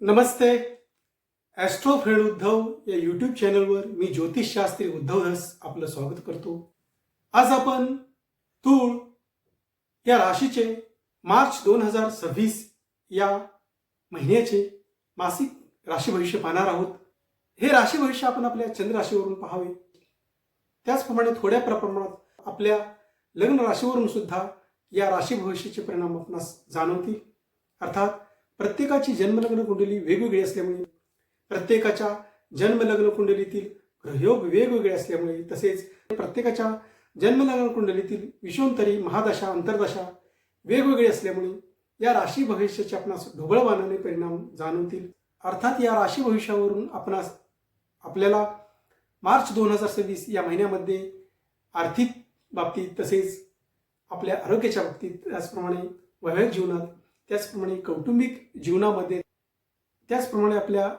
नमस्ते. Austro friend Uddhav या YouTube चॅनलवर मी ज्योतिषशास्त्री उद्धव धस आपलं स्वागत करतो. आज आपण तूळ या राशीचे मार्च दोन हजार सव्वीस या महिन्याचे मासिक राशी भविष्य पाहणार आहोत. हे राशी भविष्य आपण आपल्या चंद्र राशीवरून पाहावे. त्याचप्रमाणे थोड्या प्रमाणात आपल्या लग्न राशीवरून सुद्धा या राशी भविष्याचे परिणाम आपणास जाणवतील. अर्थात प्रत्येकाची जन्मलग्न कुंडली वेगवेगळी असल्यामुळे प्रत्येकाच्या जन्मलग्न कुंडलीतील ग्रहयोग वेगवेगळे असल्यामुळे तसेच प्रत्येकाच्या जन्मलग्न कुंडलीतील विषोंतरी महादशा अंतर्दशा वेगवेगळी असल्यामुळे या राशी भविष्याचे आपणास ढोबळवानाने परिणाम जाणवतील. अर्थात या राशी भविष्यावरून आपणास आपल्याला मार्च दोन हजार सव्वीस या महिन्यामध्ये आर्थिक बाबतीत तसेच आपल्या आरोग्याच्या बाबतीत त्याचप्रमाणे वैवाहिक जीवनात त्याचप्रमाणे कौटुंबिक जीवनामध्ये त्याचप्रमाणे आपल्या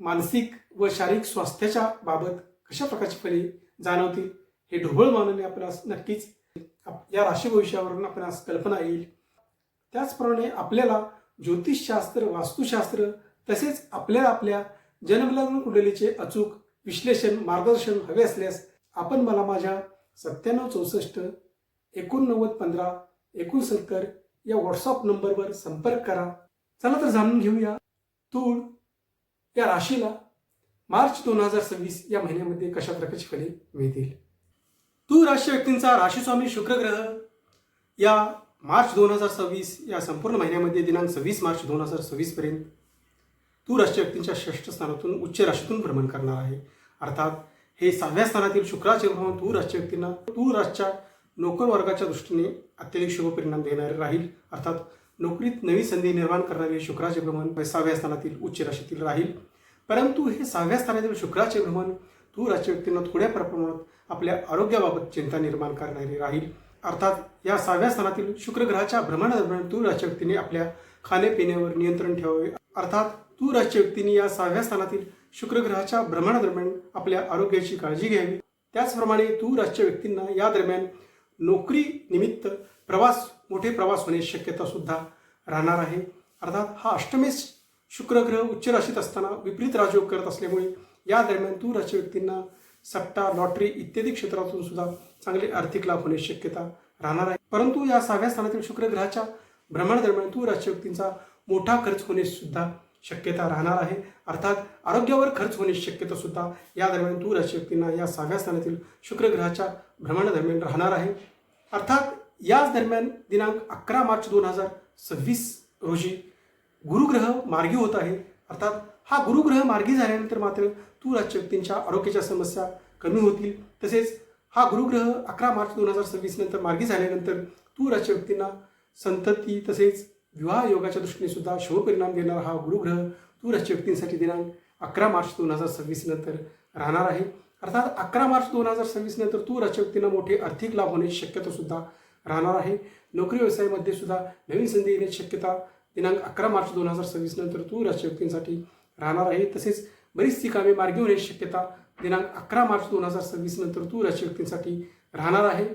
मानसिक व शारीरिक स्वास्थ्याच्या बाबत कशा प्रकारची फले जाणवतील हे ढोबळ मानणे आपणास नक्कीच आप- या राशी भविष्यावरून आपणास कल्पना येईल. त्याचप्रमाणे आपल्याला ज्योतिषशास्त्र वास्तुशास्त्र तसेच आपल्याला आपल्या जन्मलग्न कुंडलीचे अचूक विश्लेषण मार्गदर्शन हवे असल्यास आपण मला माझ्या सत्त्याण्णव चौसष्ट एकोणनव्वद पंधरा एकोणसत्तर या व्हॉट्सअप नंबरवर संपर्क करा. चला तर जाणून घेऊया. तूळ या राशीला मार्च दोन हजार सव्वीस या महिन्यामध्ये कशा प्रकारची फले मिळतील? तूळ राशी व्यक्तींचा राशीस्वामी शुक्रग्रह या मार्च दोन हजार सव्वीस या संपूर्ण महिन्यामध्ये दिनांक सव्वीस मार्च दोन हजार सव्वीसपर्यंत तूळ राशी व्यक्तींच्या षष्ठ स्थानातून उच्च राशीतून भ्रमण करणार आहे. अर्थात हे सहाव्या स्थानातील शुक्राचे भ्रमण तूळ राशी व्यक्तींना तूळ राशीच्या नोकर वर्गाच्या दृष्टीने अत्यधिक शुभ परिणाम देणारे राहील. अर्थात नोकरीत नवी संधी निर्माण करणारे शुक्राचे भ्रमण सहाव्या स्थानातील उच्च राशीतील राहील. परंतु हे सहाव्या स्थानातील शुक्राचे भ्रमण तूळ राशी व्यक्तींना थोड्या प्रमाणात आपल्या आरोग्याबाबत चिंता निर्माण करणारे राहील. अर्थात या सहाव्या स्थानातील शुक्रग्रहाच्या भ्रमणादरम्यान दूर राशी व्यक्तीने आपल्या खाण्यापिण्यावर नियंत्रण ठेवावे. अर्थात तू राशी व्यक्तीने या सहाव्या स्थानातील शुक्रग्रहाच्या भ्रमणादरम्यान आपल्या आरोग्याची काळजी घ्यावी. त्याचप्रमाणे तू राशीच्या व्यक्तींना या दरम्यान नोकरी निमित्त प्रवास मोठे प्रवास होण्याची शक्यता सुद्धा राहणार आहे. अर्थात हा अष्टमेश शुक्र ग्रह उच्च राशीत असताना विपरीत राजयोग करत असल्यामुळे या दरम्यान तूळ व्यक्तींना सट्टा लॉटरी इत्यादी क्षेत्रातून सुद्धा चांगले आर्थिक लाभ होण्याची शक्यता राहणार आहे. परंतु या सहाव्या स्थानातील शुक्र ग्रहाच्या भ्रमणादरम्यान तू राशी व्यक्तींचा मोठा खर्च होण्यास सुद्धा शक्यता राहणार आहे. अर्थात आरोग्यावर खर्च होण्याची शक्यता सुद्धा या दरम्यान तूळ राशी व्यक्तींना या सहाव्या स्थानातील शुक्रग्रहाच्या भ्रमणादरम्यान राहणार आहे. अर्थात याच दरम्यान दिनांक अकरा मार्च दोन हजार सव्वीस रोजी गुरुग्रह मार्गी होत आहे. अर्थात हा गुरुग्रह मार्गी झाल्यानंतर मात्र तू राजच्या व्यक्तींच्या आरोग्याच्या समस्या कमी होतील. तसेच हा गुरुग्रह अकरा मार्च दोन हजार सव्वीस नंतर मार्गी झाल्यानंतर तू राजच्या व्यक्तींना संतती तसेच विवाह योगाच्या दृष्टीने सुद्धा शुभपरिणाम देणारा हा गुरुग्रह तू व्यक्तींसाठी दिनांक अकरा मार्च दोन हजार सव्वीस नंतर राहणार आहे. अर्थात अकरा मार्च दोन हजार सव्वीस नंतर तू राज्य व्यक्तींना मोठे आर्थिक लाभ होण्याची शक्यता सुद्धा राहणार आहे. नोकरी व्यवसायामध्ये सुद्धा नवीन संधी येण्याची शक्यता दिनांक अकरा मार्च दोन हजार सव्वीस नंतर तूळ व्यक्तींसाठी राहणार आहे. तसेच बरीचशी कामे मार्गी होण्याची शक्यता दिनांक अकरा मार्च दोन हजार सव्वीस नंतर तूळ व्यक्तींसाठी राहणार आहे.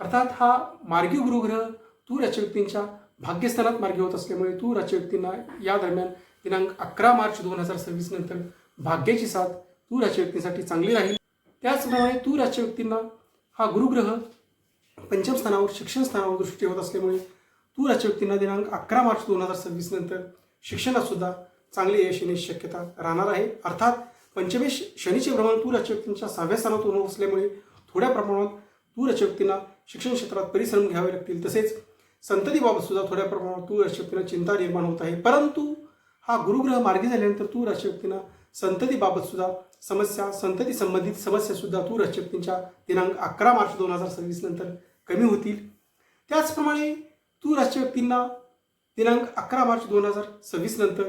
अर्थात हा मार्गी गुरुग्रह तू राशी व्यक्तींच्या भाग्यस्थानात मार्गी होत असल्यामुळे तू राज्य व्यक्तींना या दरम्यान दिनांक अकरा मार्च दोन हजार सव्वीस नंतर भाग्याची साथ तू राज्य व्यक्तींसाठी चांगली राहील. त्याचप्रमाणे तू राज्य व्यक्तींना हा गुरुग्रह पंचम स्थानावर शिक्षण स्थानावर दृष्टी ठेवत असल्यामुळे तू राज्य व्यक्तींना दिनांक अकरा मार्च दोन हजार सव्वीस नंतर शिक्षणात सुद्धा चांगले यश येण्याची शक्यता राहणार आहे. अर्थात पंचमेश शनीचे भ्रमण तू राज्य व्यक्तींच्या सहाव्या स्थानात होणार असल्यामुळे थोड्या प्रमाणात तू राज्य व्यक्तींना शिक्षण क्षेत्रात परिश्रम घ्यावे लागतील. तसेच संततीबाबत सुद्धा थोड्या प्रमाणात तू राज्य चिंता निर्माण होत आहे. परंतु हा गुरुग्रह मार्गी झाल्यानंतर तू राज्य संततीबाबत सुद्धा समस्या संतती संबंधित समस्या सुद्धा तू राज्य दिनांक अकरा मार्च दोन हजार सव्वीस नंतर कमी होतील. त्याचप्रमाणे तू राज्य दिनांक अकरा मार्च दोन हजार सव्वीस नंतर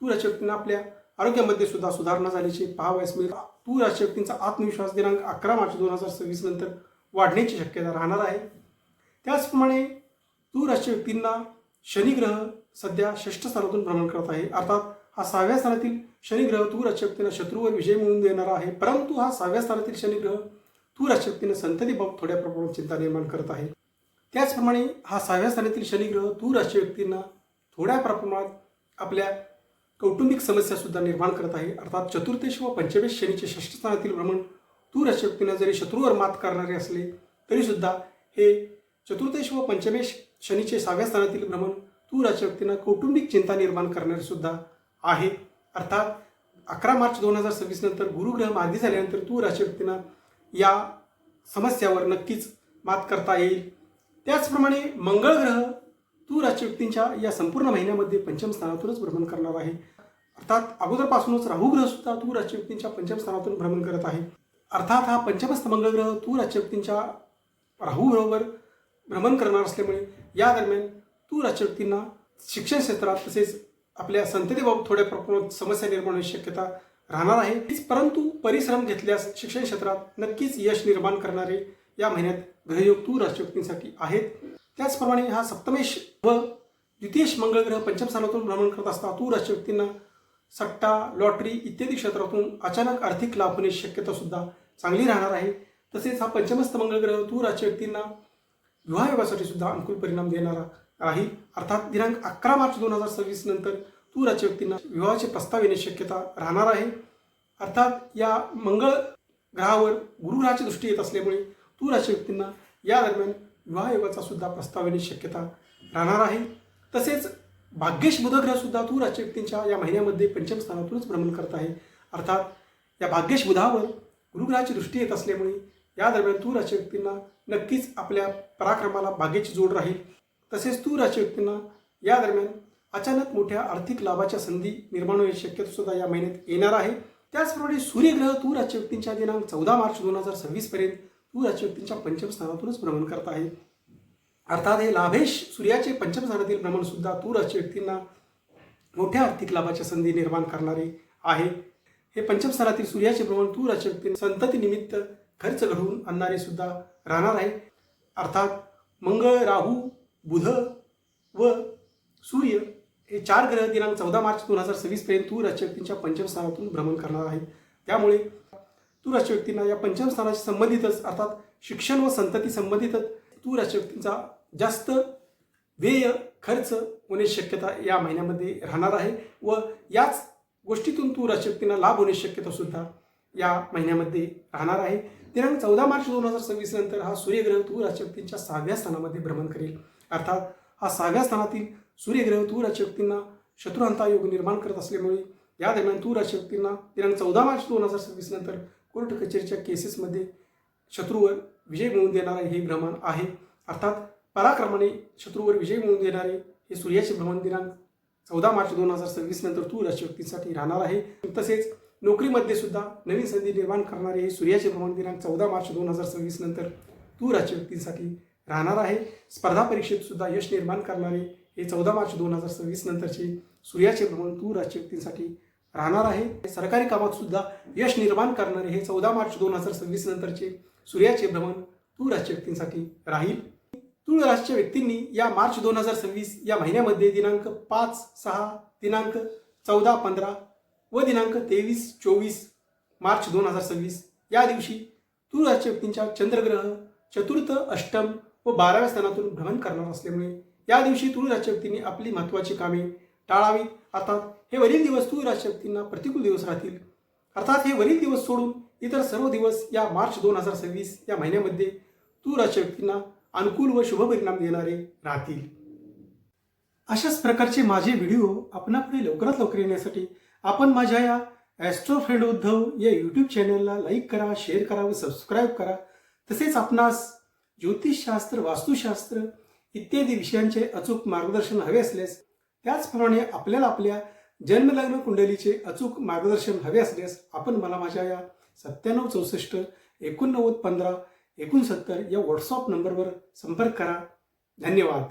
तू राज्य आपल्या आरोग्यामध्ये सुद्धा सुधारणा झाल्याचे पहावयास मिळेल. तू राज्य आत्मविश्वास दिनांक अकरा मार्च दोन हजार सव्वीस नंतर वाढण्याची शक्यता राहणार आहे. त्याचप्रमाणे तू राशी व्यक्तींना शनिग्रह सध्या षष्ठ स्थानातून भ्रमण करत आहे. अर्थात हा सहाव्या स्थानातील शनिग्रह तू राज्य व्यक्तींना शत्रूवर विजय मिळवून देणारा आहे. परंतु हा सहाव्या स्थानातील शनिग्रह तू राज्य व्यक्तींना संततीबाबत थोड्या प्रमाणात चिंता निर्माण करत आहे. त्याचप्रमाणे हा सहाव्या स्थानातील शनिग्रह तू राशी व्यक्तींना थोड्या प्रमाणात आपल्या कौटुंबिक समस्यासुद्धा निर्माण करत आहे. अर्थात चतुर्थेश व पंचमेश शनीचे षष्ठ स्थानातील भ्रमण तू राशी जरी शत्रूवर मात करणारे असले तरीसुद्धा हे चतुर्थेश व पंचमेश शनीचे सहाव्या स्थानातील भ्रमण तूर राशी कौटुंबिक चिंता निर्माण करणारे सुद्धा आहे. अर्थात अकरा मार्च दोन हजार सव्वीस नंतर गुरुग्रह मार्गी झाल्यानंतर तूर राशी या समस्यावर नक्कीच मात करता येईल. त्याचप्रमाणे मंगळ ग्रह तूर राशी या संपूर्ण महिन्यामध्ये पंचम स्थानातूनच भ्रमण करणार आहे. अर्थात अगोदरपासूनच राहू ग्रह सुद्धा तूर राशी पंचम स्थानातून भ्रमण करत आहे. अर्थात हा पंचमस्थ मंगळ ग्रह तूर राशी राहू बरोबर भ्रमण करणार असल्यामुळे या दरम्यान तू राशी शिक्षण क्षेत्रात तसेच आपल्या संततीबाबत थोड्या प्रमाणात समस्या निर्माण होण्याची शक्यता राहणार आहे. परंतु परिश्रम घेतल्यास शिक्षण क्षेत्रात नक्कीच यश निर्माण करणारे या महिन्यात ग्रहयोग तू राशी आहेत. त्याचप्रमाणे हा सप्तमेश व द्वितीयश मंगळ ग्रह पंचम स्थानातून भ्रमण करत असता तू राशी सट्टा लॉटरी इत्यादी क्षेत्रातून अचानक आर्थिक लाभ होण्याची शक्यता सुद्धा चांगली राहणार आहे. तसेच हा पंचमस्थ मंगळ ग्रह तू राष्ट्रव्यक्तींना विवाहयोगासाठी सुद्धा अनुकूल परिणाम देणारा आहे. अर्थात दिनांक अकरा मार्च दोन हजार सव्वीस नंतर तूर व्यक्तींना विवाहाचे प्रस्ताव येण्याची शक्यता राहणार आहे. अर्थात या मंगळ ग्रहावर गुरुग्रहाची दृष्टी येत असल्यामुळे तूर राशी व्यक्तींना या दरम्यान विवाहयोगाचा सुद्धा प्रस्ताव येण्याची शक्यता राहणार आहे. तसेच भाग्येश बुधग्रहसुद्धा तूर राशी व्यक्तींच्या या महिन्यामध्ये पंचम स्थानातूनच भ्रमण करत आहे. अर्थात या भाग्येश बुधावर गुरुग्रहाची दृष्टी येत असल्यामुळे या दरम्यान तूर राशी व्यक्तींना नक्कीच आपल्या पराक्रमाला भाग्याची जोड राहील. तसेच तूर राशी व्यक्तींना या दरम्यान अचानक मोठ्या आर्थिक लाभाच्या संधी निर्माण होण्याची शक्यता सुद्धा या महिन्यात येणार आहे. त्याचप्रमाणे सूर्यग्रह तूर राशी व्यक्तींच्या दिनांक चौदा मार्च दोन हजार सव्वीस पर्यंत तूर राशी व्यक्तींच्या पंचम स्थानातूनच भ्रमण करत आहे. अर्थात हे लाभेश सूर्याचे पंचम स्थानातील भ्रमण सुद्धा तूर राशी व्यक्तींना मोठ्या आर्थिक लाभाच्या संधी निर्माण करणारे आहे. हे पंचम स्थानातील सूर्याचे भ्रमण तूर राशी व्यक्ती संतती निमित्त खर्च घडवून आणणारे सुद्धा राहणार आहे. अर्थात मंगळ राहू बुध व सूर्य हे चार ग्रह दिनांक चौदा मार्च दोन हजार सव्वीस पर्यंत तूर राशी व्यक्तींच्या पंचम स्थानातून भ्रमण करणार आहेत त्यामुळे तूर राशी व्यक्तींना या पंचम स्थानाशी संबंधितच अर्थात शिक्षण व संतती संबंधितच तूर राशी व्यक्तींचा जास्त व्यय खर्च होण्याची शक्यता या महिन्यामध्ये राहणार आहे व याच गोष्टीतून तूर राशी व्यक्तींना लाभ होण्याची शक्यता सुद्धा या महिन्यामध्ये राहणार आहे. दिनांक चौदा मार्च दोन हजार सव्वीस नंतर हा सूर्यग्रह तूर राशी सहाव्या स्थानामध्ये भ्रमण करेल. अर्थात हा सहाव्या स्थानातील सूर्यग्रह तूर राशी शत्रुहंता योग निर्माण करत असल्यामुळे या दरम्यान तूर राशी दिनांक चौदा मार्च दोन हजार सव्वीस नंतर कोर्ट कचेरीच्या केसेसमध्ये शत्रूवर विजय मिळवून देणारे हे भ्रमण आहे. अर्थात पराक्रमाने शत्रूवर विजय मिळवून देणारे हे सूर्याचे भ्रमण दिनांक चौदा मार्च दोन हजार सव्वीस नंतर तूर राशी राहणार आहे. तसेच नोकरीमध्ये सुद्धा नवीन संधी निर्माण करणारे हे सूर्याचे भ्रमण दिनांक चौदा मार्च दोन हजार सव्वीस नंतर तूर राशी व्यक्तींसाठी राहणार आहे. स्पर्धा परीक्षेत सुद्धा यश निर्माण करणारे हे चौदा मार्च दोन हजार सव्वीस नंतरचे सूर्याचे भ्रमण तूर राशी व्यक्तींसाठी राहणार आहे. सरकारी कामात सुद्धा यश निर्माण करणारे हे चौदा मार्च दोन हजार सव्वीस नंतरचे सूर्याचे भ्रमण तूळ राशी व्यक्तींसाठी राहील. तूळ राशीच्या व्यक्तींनी या मार्च दोन हजार सव्वीस या महिन्यामध्ये दिनांक पाच सहा दिनांक चौदा पंधरा व दिनांक तेवीस चोवीस मार्च दोन हजार सव्वीस. या दिवशी तूळ राशीच्या व्यक्तींच्या चंद्रग्रह चतुर्थ अष्टम व बाराव्या स्थानातून भ्रमण करणार असल्यामुळे या दिवशी तूळ राशी व्यक्तींनी आपली महत्त्वाची कामे टाळावीत. अर्थात हे वरील दिवस तूळ राशी व्यक्तींना प्रतिकूल दिवस राहतील. अर्थात हे वरील दिवस सोडून इतर सर्व दिवस या मार्च दोन हजार सव्वीस या महिन्यामध्ये तूळ राशी व्यक्तींना अनुकूल व शुभ परिणाम देणारे राहतील. अशाच प्रकारचे माझे व्हिडिओ आपणापुढे लवकरात लवकर येण्यासाठी आपण माझ्या या ॲस्ट्रो फ्रेंड उद्धव या यूट्यूब चॅनलला लाईक करा शेअर करा व सबस्क्राईब करा. तसेच आपणास ज्योतिषशास्त्र वास्तुशास्त्र इत्यादी विषयांचे अचूक मार्गदर्शन हवे असल्यास त्याचप्रमाणे आपल्याला आपल्या जन्मलग्न कुंडलीचे अचूक मार्गदर्शन हवे असल्यास आपण मला माझ्या या सत्त्याण्णव चौसष्ट एकोणनव्वद पंधरा एकोणसत्तर या व्हॉट्सअप नंबरवर संपर्क करा. धन्यवाद.